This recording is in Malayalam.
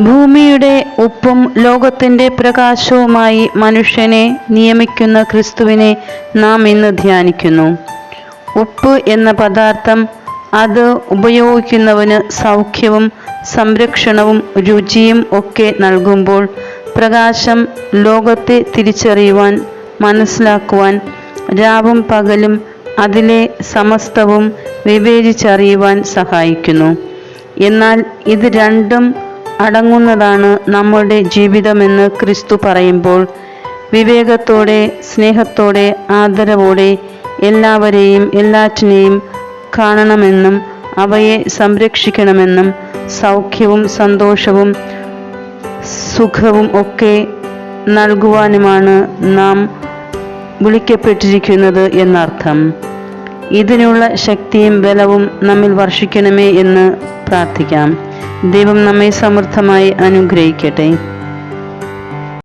ഭൂമിയുടെ ഉപ്പും ലോകത്തിന്റെ പ്രകാശവുമായി മനുഷ്യനെ നിയമിക്കുന്ന ക്രിസ്തുവിനെ നാം ഇന്ന് ധ്യാനിക്കുന്നു. ഉപ്പ് എന്ന പദാർത്ഥം അത് ഉപയോഗിക്കുന്നവന് സൗഖ്യവും സംരക്ഷണവും രുചിയും ഒക്കെ നൽകുമ്പോൾ പ്രകാശം ലോകത്തെ തിരിച്ചറിയുവാൻ മനസ്സിലാക്കുവാൻ രാവും പകലും അതിലെ സമസ്തവും വിവേചിച്ചറിയുവാൻ സഹായിക്കുന്നു. എന്നാൽ ഇത് രണ്ടും അടങ്ങുന്നതാണ് നമ്മുടെ ജീവിതമെന്ന് ക്രിസ്തു പറയുമ്പോൾ. വിവേകത്തോടെ സ്നേഹത്തോടെ ആദരവോടെ എല്ലാവരെയും എല്ലാറ്റിനെയും കാണണമെന്നും അവയെ സംരക്ഷിക്കണമെന്നും സൗഖ്യവും സന്തോഷവും സുഖവും ഒക്കെ നൽകുവാനുമാണ് നാം വിളിക്കപ്പെട്ടിരിക്കുന്നത് എന്നർത്ഥം. ഇതിനുള്ള ശക്തിയും ബലവും നമ്മിൽ വർഷിക്കണമേ എന്ന് പ്രാർത്ഥിക്കാം. ദൈവം നമ്മെ സമൃദ്ധമായി അനുഗ്രഹിക്കട്ടെ.